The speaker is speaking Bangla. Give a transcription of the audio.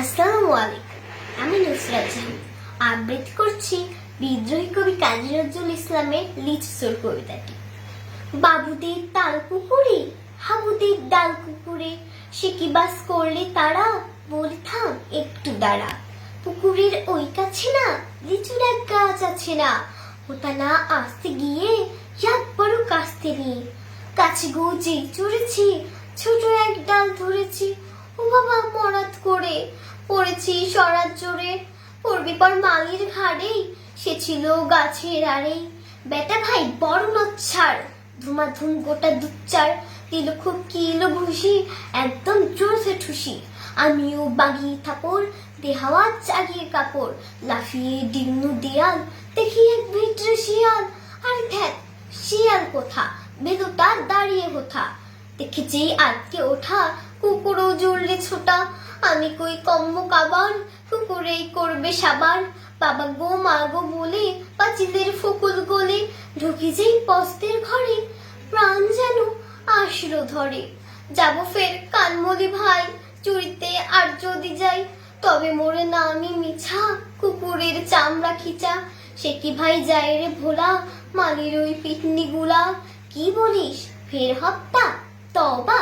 আসসালামু আলাইকুম। আমি নুসরাত জাহান। আবৃত্তি করছি বিদ্রোহী কবি কাজী নজরুল ইসলামের লিচসোর কবিতাটি। বাবুদের তাল পুকুরে হাবুদের ডাল কুকুরে, সে কি বাস করলে তারা? বলি থাম, একটু দাঁড়া। পুকুরের ওই কাছে না, লিচুর এক গাছ আছে না। ওটা না আসতে গিয়ে এক বড় কাস্তে নিয়ে। কাছে গুজে চড়েছি, ছোট এক ডাল ধরেছি। ও বাবা মরাত করে পড়েছি সরাত জোরে পড়বি পর মালির ঘাড়ে, সে ছিল গাছের আড়ে। বেটা ভাই, বড় নচ্ছাড় ধুমাধুম গোটা দুচ্চার দিল খুব কিলো ভুসি একদম জোরসে ঠুসি। আমিও বাগিয়ে থাপড়, দেহাওয়া চাগিয়ে কাপড়, লাফিয়ে ডিঙ্গু দেয়াল, দেখি এক ভিতরে শিয়াল। আর দেখ শিয়াল কোথা? বেদুটা দাঁড়িয়ে কোথা দেখেছি আজকে ওঠা, কুকুরও জুড়লে ছোটা। আমি কই কম্ব কাবার কুকুরেই করবে সাবার বাবা গো, মা গো বলে, পাচিলের ফুকুল গলে ঢুকে যেই পস্তের ঘরে। প্রাণ যেন আসলো ধরে। যাব ফের কানমলি ভাই, চুরিতে আর যদি যাই, তবে মোরে না আমি মিছা কুকুরের চামড়া খিচা। সে কি ভাই যায় রে ভোলা, মালির ওই পিটনি গুলা? কি বলিস, ফের হপ্তা তবা